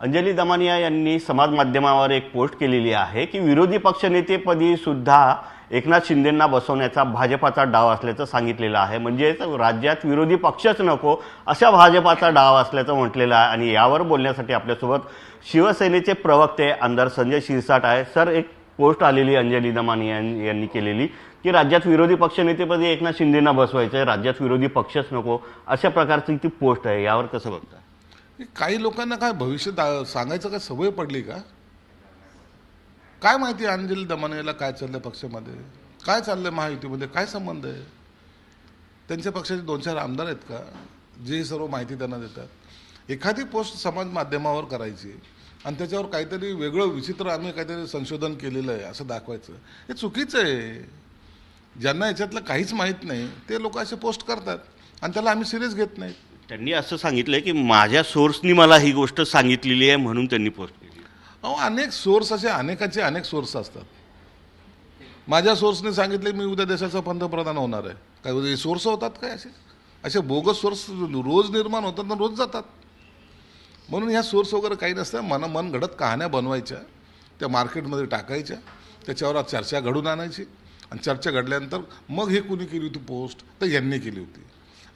अंजली दमानिया यांनी समाज माध्यमावर एक पोस्ट केलेली आहे की विरोधी पक्षनेतेपदी सुद्धा एकनाथ शिंदेंना बसवण्याचा भाजपाचा डाव असल्याचं सांगितलेलं आहे. म्हणजेच राज्यात विरोधी पक्षच नको अशा भाजपाचा डाव असल्याचं म्हटलेलं आहे. आणि यावर बोलण्यासाठी आपल्यासोबत शिवसेनेचे प्रवक्ते आमदार संजय शिरसाट आहे. सर एक पोस्ट आलेली अंजली दमानिया यांनी केलेली की राज्यात विरोधी पक्षनेतेपदी एकनाथ शिंदेंना बसवायचं आहे राज्यात विरोधी पक्षच नको अशा प्रकारची ती पोस्ट आहे. यावर कसं बघतं? काही लोकांना काय भविष्य दा- सांगायचं काय सवय पडली का? काय माहिती अंजली दमानेला काय चाललं पक्षामध्ये? काय चाललं महायुतीमध्ये? काय संबंध आहे? त्यांच्या पक्षाचे दोन चार आमदार आहेत का? जे ही सर्व माहिती त्यांना देतात. एखादी पोस्ट समाज माध्यमावर करायची आणि त्याच्यावर काहीतरी वेगळं विचित्र आम्ही काहीतरी संशोधन केलेलं आहे असं दाखवायचं. हे चुकीचं आहे. ज्यांना याच्यातलं काहीच माहीत नाही ते लोक असे पोस्ट करतात आणि त्याला आम्ही सिरियस घेत नाहीत. त्यांनी असं सांगितलं की माझ्या सोर्सनी मला ही गोष्ट सांगितलेली आहे म्हणून त्यांनी पोस्ट केली अहो अनेक सोर्स असे अनेकाचे अनेक सोर्स असतात. माझ्या सोर्सने सांगितले मी उद्या देशाचा पंतप्रधान होणार आहे. काय सोर्स होतात काय असे? असे बोगस सोर्स रोज निर्माण होतात ना रोज जातात. म्हणून ह्या सोर्स वगैरे काही नसतं. मन मन घडत कहाण्या बनवायच्या त्या मार्केटमध्ये टाकायच्या त्याच्यावर चर्चा घडून आणायची. आणि चर्चा घडल्यानंतर मग हे कुणी केली होती पोस्ट तर यांनी केली होती.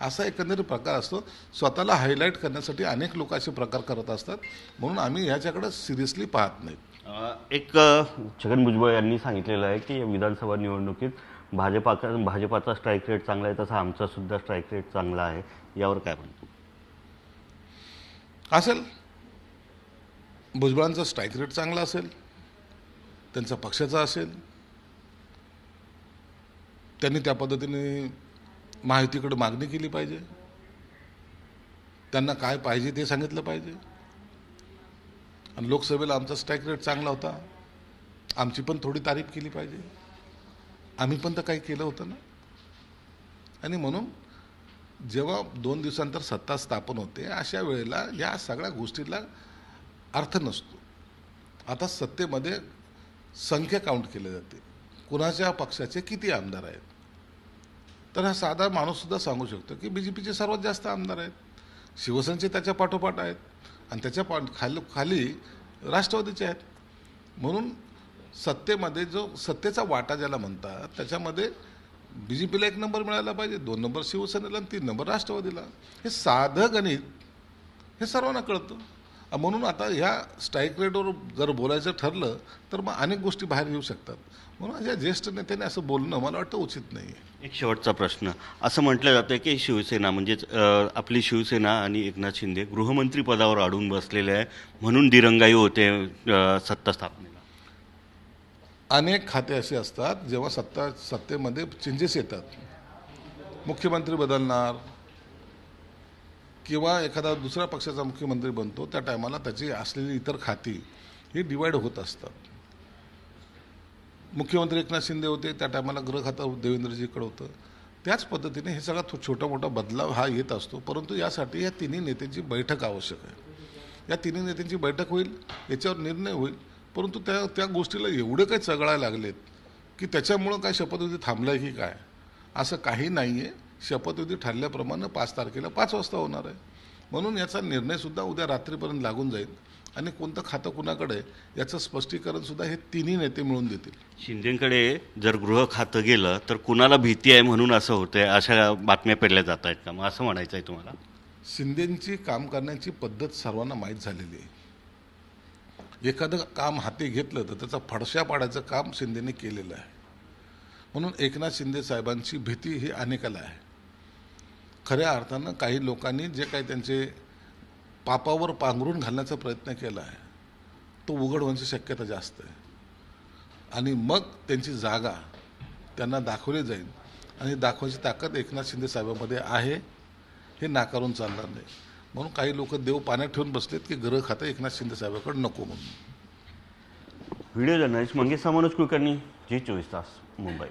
असा एकंदरीत प्रकार असतो. स्वतःला हायलाईट करण्यासाठी अनेक लोक असे प्रकार करत असतात. म्हणून आम्ही ह्याच्याकडे सिरियसली पाहत नाहीत एक छगन भुजबळ यांनी सांगितलेलं आहे की या विधानसभा निवडणुकीत भाजपा भाजपाचा स्ट्राईक रेट चांगला आहे तसा आमचा सुद्धा स्ट्राईक रेट चांगला आहे. यावर काय म्हणतो? असेल. भुजबळांचा स्ट्राईक रेट चांगला असेल. त्यांचा पक्षाचा असेल. त्यांनी त्या पद्धतीने महायुतीकडे मागणी केली पाहिजे? त्यांना काय पाहिजे ते सांगितलं पाहिजे? आणि लोकसभेला आमचा स्ट्राईक रेट चांगला होता. आमची पण थोडी तारीफ केली पाहिजे. आम्ही पण तर काही केलं होतं ना. आणि म्हणून जेव्हा दोन दिवसांतर सत्ता स्थापन होते अशा वेळेला या सगळ्या गोष्टीला अर्थ नसतो. आता सत्तेमध्ये संख्या काउंट केली जाते. कुणाच्या पक्षाचे किती आमदार आहेत? तर हा साधा माणूससुद्धा सांगू शकतो की बी जे पीचे सर्वात जास्त आमदार आहेत. शिवसेनेचे त्याच्या पाठोपाठ आहेत. आणि त्याच्या पा खाली खाली राष्ट्रवादीचे आहेत. म्हणून सत्तेमध्ये जो सत्तेचा वाटा ज्याला म्हणतात त्याच्यामध्ये बी जे पीला एक नंबर मिळायला पाहिजे दोन नंबर शिवसेनेला आणि तीन नंबर राष्ट्रवादीला. हे साधं गणित हे सर्वांना कळतं. म्हणून आता ह्या स्ट्राईक रेटवर जर बोलायचं ठरलं तर मग अनेक गोष्टी बाहेर येऊ शकतात. म्हणून या ज्येष्ठ नेत्याने असं बोलणं मला वाटतं उचित नाही आहे एक शेवटचा प्रश्न. असं म्हटलं जातं की शिवसेना म्हणजेच आपली शिवसेना आणि एकनाथ शिंदे गृहमंत्री पदावर अडून बसलेले आहे म्हणून दिरंगाई होते सत्ता स्थापनेला. अनेक खाते असे असतात जेव्हा सत्ता सत्तेमध्ये चेंजेस येतात. मुख्यमंत्री बदलणार किंवा एखादा दुसऱ्या पक्षाचा मुख्यमंत्री बनतो त्या टायमाला त्याची असलेली इतर खाती ही डिवाईड होत असतात. मुख्यमंत्री एकनाथ शिंदे होते त्या टायमाला गृह खातं देवेंद्रजीकडे होतं. त्याच पद्धतीने हे सगळा थो- छोटा मोठा बदलाव हा येत असतो परंतु यासाठी या तिन्ही नेत्यांची बैठक आवश्यक आहे. या तिन्ही नेत्यांची बैठक होईल याच्यावर निर्णय होईल परंतु त्या त्या गोष्टीला एवढे काही चगळायला लागलेत की त्याच्यामुळं काय शपथविधी आहे की काय? असं काही नाही आहे शपथविधी ठरल्याप्रमाणे पाच तारखेला पाच वाजता होणार आहे. म्हणून याचा निर्णयसुद्धा उद्या रात्रीपर्यंत लागून जाईल आणि कोणतं खातं कुणाकडे आहे याचं स्पष्टीकरणसुद्धा हे तिन्ही नेते मिळून देतील. शिंदेकडे जर गृह खातं गेलं तर कुणाला भीती आहे म्हणून असं होतंय अशा बातम्या पेरल्या जात आहेत का? मग असं म्हणायचं आहे तुम्हाला. शिंदेची काम करण्याची पद्धत सर्वांना माहीत झालेली आहे. एखादं काम हाती घेतलं तर त्याचा फडशा पाडायचं काम शिंदेने केलेलं आहे. म्हणून एकनाथ शिंदे साहेबांची भीती ही अनेकाला आहे. खऱ्या अर्थानं काही लोकांनी जे काही त्यांचे पापावर पांघरून घालण्याचा प्रयत्न केला आहे तो उघड होण्याची शक्यता जास्त आहे. आणि मग त्यांची जागा त्यांना दाखवली जाईल आणि दाखवायची ताकद एकनाथ शिंदे साहेबांमध्ये आहे हे नाकारून चालणार नाही. म्हणून काही लोक देव पाण्यात ठेवून बसलेत की ग्रह खातं एकनाथ शिंदे साहेबांकडे नको म्हणून. व्हिडिओ जर्नलिस्ट मंगेश मनोज कुलकर्णी जी चोवीस तास मुंबई.